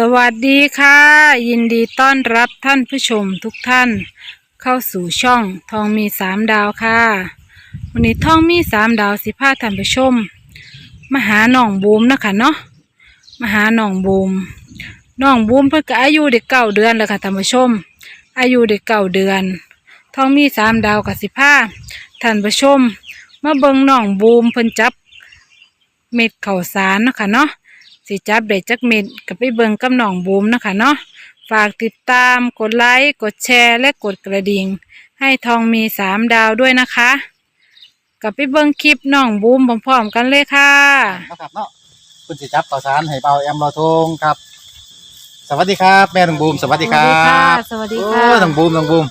สวัสดีค่ะ ยินดีต้อนรับท่านผู้ชมทุกท่าน เข้าสู่ช่องทองมีสามดาวค่ะ วันนี้ทองมีสามดาวสิพาท่านผู้ชมมาหาหนองบูมนะคะเนาะมาหาหนองบูมหนองบูมเพิ่งก็อายุเด็กเก้าเดือนแล้วค่ะท่านผู้ชม อายุเด็กเก้าเดือนทองมีสามดาวกับสิพาท่านผู้ชม มาเบิ่งหนองบูมเพิ่นจับ เม็ดข้าวสารนะคะเนาะ สิจับได้จักเม็ดก็ไปเบิ่งกับน้องบูมเนาะคะเนาะฝากติดตามกดไลค์กดแชร์และกดกระดิ่ง ให้ทองมีสามดาวด้วยนะคะกับไปเบิ่งคลิปน้องบูมพร้อมๆกันเลยค่ะ นะครับเนาะคุณสิจับข่าวสารให้เบาแอมเราทงครับ สวัสดีครับ แม่น้องบูมสวัสดีครับสวัสดีโอ้ค่ะยน้องบูมน้องบูม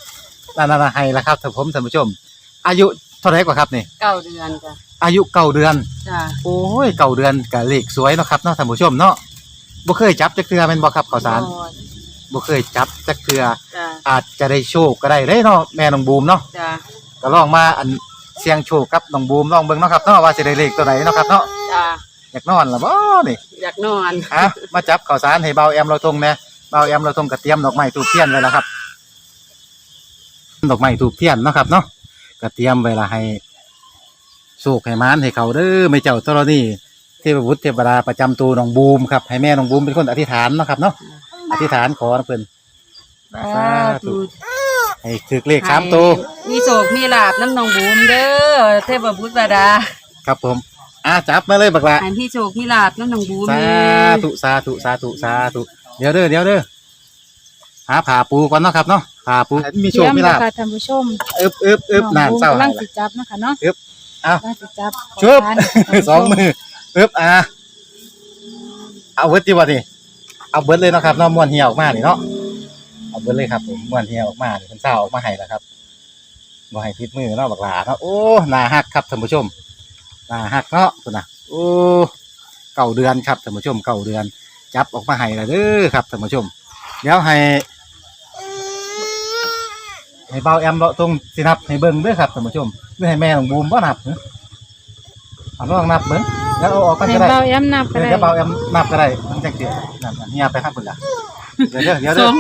นั่นๆๆให้ละครับท่านผมท่านผู้ชม อายุ เท่าไหร่กว่าครับนี่เก้าเดือนจ้ะอายุเก้าเดือน จ้ะโอ้ยเก้าเดือนกับเลขสวยเนาะครับเนาะท่านผู้ชมเนาะบ่เคยจับจักเทือแม่นบ่ครับข่าวสารโอ้ยบ่เคยจับจักเทือจ้ะอาจจะได้โชคก็ได้เด้เนาะแม่น้องบูมเนาะจ้ะก็ลองมาอันเสี่ยงโชคกับน้องบูมลองเบิ่งเนาะครับเนาะว่าสิได้เลขตัวไหนเนาะครับเนาะจ้ะอยากนอนล่ะบ่นี่อยากนอนฮะมาจับข่าวสารให้เบาแอมเราทงแหน่เบาแอมเราทงกระเตรียมดอกไม้ทูบเทียนไว้แล้วครับดอกไม้ทูบเทียนเนาะครับเนาะ กระเตรียมไว้ละให้โชคให้มานให้เขาเด้อไม่เจ้าธรณีเทพบุตรเทพดาประจำตัวน้องบูมครับให้แม่น้องบูมเป็นคนอธิษฐานเนาะครับเนาะอธิษฐานขอนะเพิ่นสาธุให้ถือเลขสามตัวมีโศกมีลาบน้ำนองบูมเด้อเทพบุตรบาดา ครับผมอ่าจับมาเลยบักละอันที่โศกมีลาบน้ำนองบูมสานี่ธุสาธุสาธุสาธุเดี๋ยวเด้อเดี๋ยวเด้อหาผ่าปูก่อนเนาะครับเนาะ ผ่าปูมีโชคมีลาภเตรียแล้วค่ะท่านผู้ชมอึบอึบอึบนานเศร้าน้องบูมกำลังหายสิจับเนาะคะเนาะอึบเอ้ากำลังสิจับชุบข้าวสารสองมืออึบอะเอาเบิร์ดดีกว่านี่เอาเบิร์ดเลยเนาะครับเนาะม้วนเหี่ยวออกมานี่เนาะเอาเบิร์ดเลยครับผมม้วนเหี่ยวออกมานี่เป็นเศร้าออกมาให้แล้วครับบ่ให้พิษมือเนาะบักหลาเนาะโอ้หน้าหักครับท่านผู้ชมหน้าหักเนาะคุณน่ะโอ้เก่าเดือนครับท่านผู้ชมเก่าเดือน จับออกมาให้แล้วเด้อครับท่านผู้ชม เดี๋ยวให้ ให้เบาแอมเลาะตรงสินับให้เบิ่งเด้อครับท่านผู้ชมหรือให้แม่ของบูมบ่นับเหรอเอาลองนับเบิ่งแล้วเอาออกกันให้ก็ได้เบาแอมนับก็เดี๋ยวได้จะเบาแอมนับก็ได้มันจังสินั่นอันเฮียไปครับเพิ่นล่ะเดี๋ยวเด้อเดี๋ยวสเด้อ อง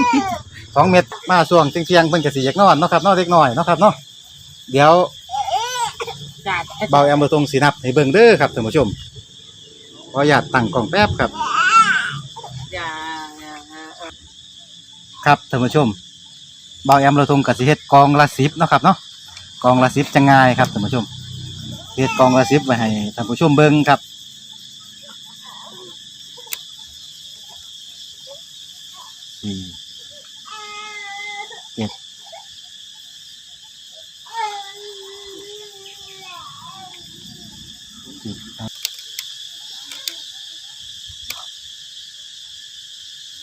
สองเม็ดมาช่วงเที่ยงๆเพิ่นก็สิอยากนอนเนาะครับเนาะเด็กน้อยเนาะครับเนาะเดี๋ยวจ้ะเบาแอมเลาะตรงสินับให้เบิ่งเด้อครับท่านผู้ชมขออนุญาตตั้งกล้องแป๊บครับจ้ะครับท่านผู้ชม เบาแอมเราทงกับสิเฮ็ดกองละสิบนะครับเนาะกองละสิบจะง่ายครับท่านผู้ชมเฮ็ดกองละสิบไว้ให้ท่านผู้ชมเบิ่งครับสี่เจ็ด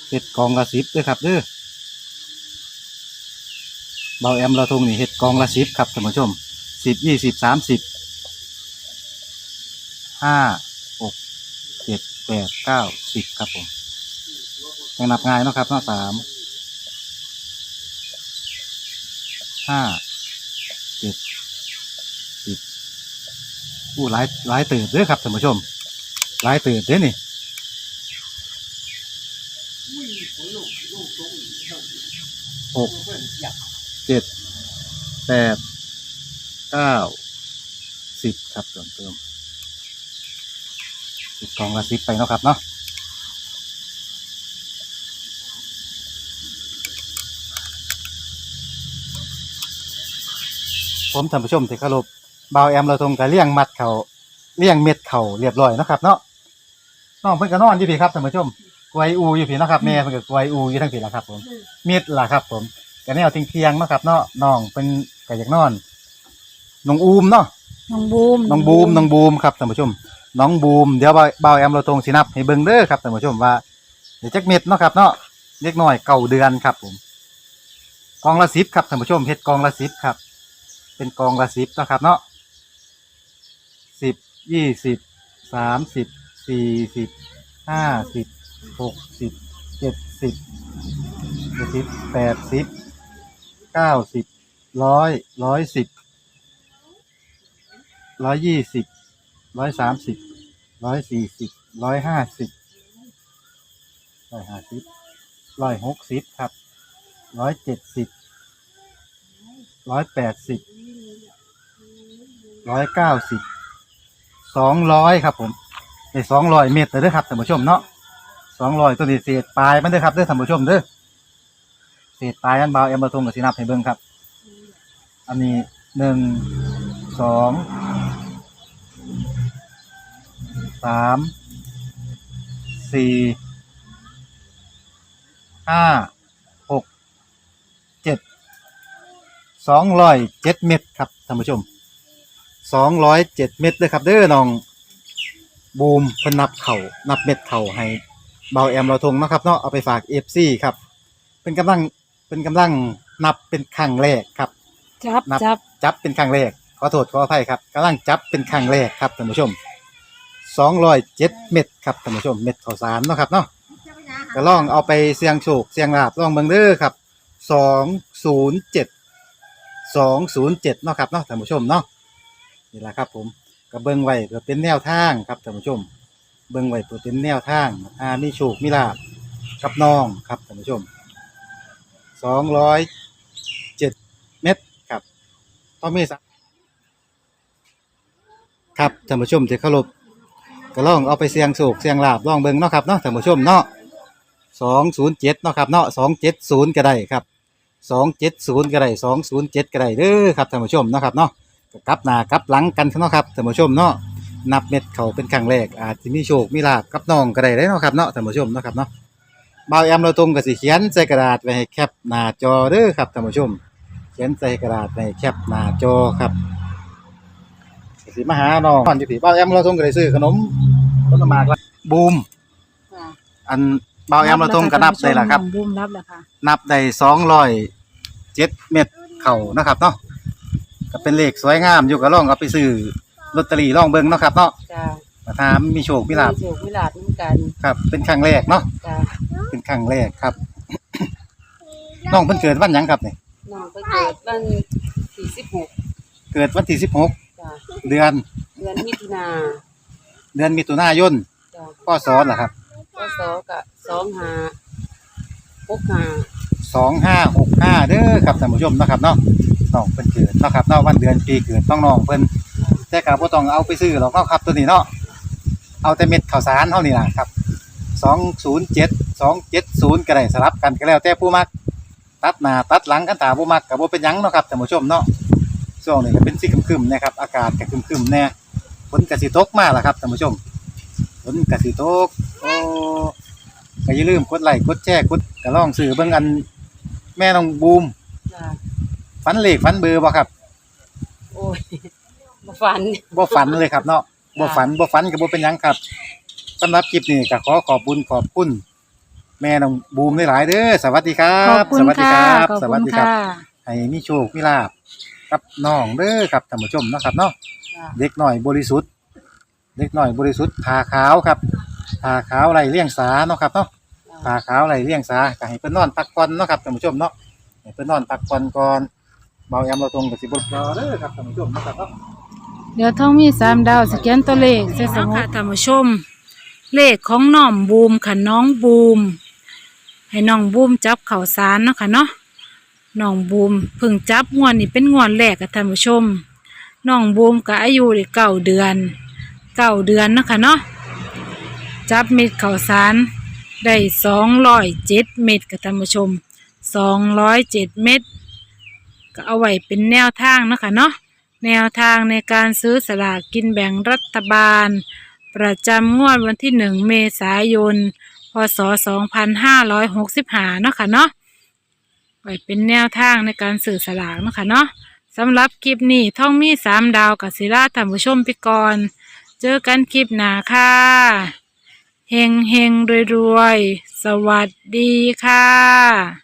เฮ็ดกองละสิบด้วยครับเด้อ เบาแอมเราทงนี่เฮ็ดกองละสิบครับท่านผู้ชมสิบยี่สิบสามสิบห้าหกเจ็ดแปดเก้าสิบครับผมยังนับง่ายเนาะครับเนาะสามห้าเจ็ดสิบอู้หลายหลายตื่นเด้อครับท่านผู้ชมหลายตื่นเด้อนี่หก เจ็ดแปดเก้าสิบครับเติมเติมสิบกล่องละสิบไปเนาะครับเนาะผมท่านผู้ชมที่เคารพบ่าวแอมเราทงกับเลี้ยงมัดเขาเลี้ยงเม็ดเขาเรียบร้อยเนาะครับ เนาะน้องเพิ่นก็นอนอยู่พี่ครับท่านผู้ชมกวยอูอยู่พี่เนาะครับแม่เพิ่นก็กวยอูอยู่ทั้งพี่ล้วครับ ผมเม็ดล่ะครับ ผม ก็แนวเที่ยงๆเนาะครับเนาะน้องเป็นก็อยากนอนน้องอูมเนาะน้องบูมน้องบูมน้องบูมครับท่านผู้ชม น้องบูมเดี๋ยวบ่าวบ่าวแอมเราตรงสินับให้เบิ่งเด้อครับท่านผู้ชมว่าเดี๋ยวจักเม็ดเนาะครับเนาะเล็กน้อยเก่าเดือนครับผมกองละสิบครับท่านผู้ชมเฮ็ดกองละสิบครับ เป็นกองละสิบเนาะครับเนาะสิบยี่สิบสามสิบสี่สิบห้าสิบหกสิบเจ็ดสิบเจ็ดสิบแปดสิบ เก้าสิบร้อยร้อยสิบร้อยยี่สิบร้อยสามสิบร้อยสี่สิบร้อยห้าสิบร้อยห้าสิบร้อยหกสิบครับร้อยเจ็ดสิบร้อยแปดสิบร้อยเก้าสิบสองร้อยครับผมได้สองร้อยเมตรเลยเด้อครับท่านผู้ชมเนาะสองร้อยตัวนี้เศษปลายมันเด้อครับเด้อท่านผู้ชมเด้อ ษปลายอันเบาเอ็มบะทงกับสีนับให้เบิ่งครับ อันนี้หนึ่งสองสามสี่ห้าหกเจ็ดสองร้อยเจ็ดเม็ดครับท่านผู้ชมสองร้อยเจ็ดเม็ดเลยครับเด้อน้องบูมเพิ่นนับเข่านับเม็ดเข่าให้เบาแอมเราทงนะครับเนาะเอาไปฝากเอฟซีครับเป็นกำลัง เป็นกำลังนับเป็นครั้งแรกครับ จับนับ จับจับเป็นครั้งแรกขอโทษขออภัยครับกำลังจับเป็นครั้งแรกครับท่านผู้ชมสองร้อยเจ็ดเม็ดครับท่านผู้ชมเม็ดข้าวสารเนาะครับเนาะก็ลองเอาไปเสียงโชคเสียงลาบลองเบิ่งเด้อครับสองศูนย์เจ็ดสองศูนย์เจ็ดเนาะครับเนาะท่านผู้ชมเนาะนี่แหละครับ ผมก็เบิ่งไว้เพื่อเป็นแนวทางครับท่านผู้ชม เบิ่งไว้เพื่อเป็นแนวทางอ่ามีโชคมีลาบกับน้องครับท่านผู้ชม สองร้อยเจ็ดเม็ดครับต้องมีสักครับท่านผู้ชมที่เคารพก็ลองเอาไปเสียงโศกเสียงลาบลองเบิ่งเนาะครับเนาะท่านผู้ชมเนาะสองศูนย์เจ็ดเนาะครับเนาะสองเจ็ดศูนย์ก็ได้ครับสองเจ็ดศูนย์ก็ได้สองศูนย์เจ็ดก็ได้เด้อครับท่านผู้ชมเนาะครับเนาะกลับหน้ากลับหลังกันเนาะครับท่านผู้ชมเนาะนับเม็ดเขาเป็นครั้งแรกอาจจะมีโชคมีลาบกับน้องก็ได้เด้อเนาะครับเนาะท่านผู้ชมเนาะครับเนาะ บ่าวแอมเราตรงกับสิเขียนใส่กระดาษไว้ให้แคปหน้าจอเด้อครับท่านผู้ชม เขียนใส่กระดาษในแคปหน้าจอครับสิมาหาน้องก่อนอยู่พี่เบ้าแอมเราทงก็ได้ซื้อขนมต้นมากละบูม ค่ะอันเบ้าแอมเราทงก็นับได้ละครับ น้องบูมรับแล้วค่ะนับได้สองร้อยเจ็ดเม็ดเข่านะครับเนาะก็เป็นเลขสวยงามอยู่ก็ลองเอาไปซื้อลอตเตอรี่ลองเบิ่งเนาะครับเนาะจ้ามาถามมีโชคมีลาบโชคมีลาบน้ำกันครับ เป็นครั้งแรกเนาะจ้า เป็นครั้งแรกครับ น้องเพิ่นเกิดวันหยังครับนี่น้องไปเกิดวันที่สิบหกเกิดวันที่สิบหกจ้าเดือนเดือนมิถุนาเดือนมิถุนายนจ้าพ่อสอเหรอครับก็สองกับสองหาหกหาสองห้าหกห้าเด้อครับท่านผู้ชมเนาะครับเนาะน้องเพิ่นเกิดเนาะครับเนาะวันเดือนปีเกิดต้องน้องเพิ่นแต่ก็บ่ต้องเอาไปซื้อหรอกเนาะครับตัวนี้เนาะเอาแต่เม็ดข้าวสารเท่านี้ล่ะครับ สองศูนย์เจ็ดสองเจ็ดศูนย์ก็ได้สลับกันก็แล้วแต่ผู้มัก ตัดหน้าตัดหลังกันตาผู้มักก็บ่เป็นหยังเนาะครับท่านผู้ชมเนาะช่วงนี้ก็เป็นสีครึมๆนะครับอากาศก็ครึมๆแน่ฝนก็สิตกมาล่ะครับท่านผู้ชมฝนก็สิตกโอ้ก็อย่าลืมกดไลค์กดแชร์กดก็ลองซื้อเบิ่งอัน แม่น้องบูมจ้าฝันเลขฝันเบอร์บ่ครับโอ้ยมาฝันบ่ฝันเลยครับเนาะบ่ฝันบ่ฝันก็บ่เป็นหยังครับ สำหรับคลิปนี้ก็ขอขอบคุณขอบคุณ แม่น้องบูมหลายๆเด้อสวัสดีครัขอบบ คุณสวัสดีค่ะครับ ขอบสวัคุสณดีครับค่ะให้มีโชคมีลาบกับน้องเด้อครับท่านผู้ชมเนาะครับเนาะจ้าเด็กน้อยบริสุทธิ์ เด็กน้อยบริสุทธิ์ผ้าขาวครับผ้าขาวไหลเลี้ยงสาเนาะครับเนาะผ้าขาวไหลเลี้ยงสาก็ให้เพิ่นนอนพักผ่อนเนาะครับท่านผู้ชมเนาะให้เพิ่นนอนพักผ่อนก่อนเบาแอมเราตรงกับสิบ่รอเด้อครับท่านผู้ชมเนาะครับเนาะ เดี๋ยวท้องมีสามดาวสแกนตัวเลขใส่สมุดท่านผู้ชม เลขของน้องบูมค่ะน้องบูม ให้น้องบูมจับเข่าสารเนาะค่ะเนาะน้องบูมเพิ่งจับงวดนี่เป็นงวดแรกกับท่านผู้ชมน้องบูมก็อายุได้เก้าเดือนเก้าเดือนเนาะค่ะเนาะจับเม็ดเข่าสารได้สองร้อยเจ็ดเม็ดกับท่านผู้ชมสองร้อยเจ็ดเม็ดก็เอาไว้เป็นแนวทางเนาะค่ะเนาะแนวทางในการซื้อสลากกินแบ่งรัฐบาล ประจำงวดวันที่หนึ่งเมษายน พศ2565เนาะค่ะเนาะไว้เป็นแนวทางในการสื่อสลากเนาะค่ะเนาะสำหรับคลิปนี้ท่องมีสามดาวกับศิลาท่านผู้ชมไปก่อนเจอกันคลิปหน้าค่ะเฮงเฮงรวยรวยสวัสดีค่ะ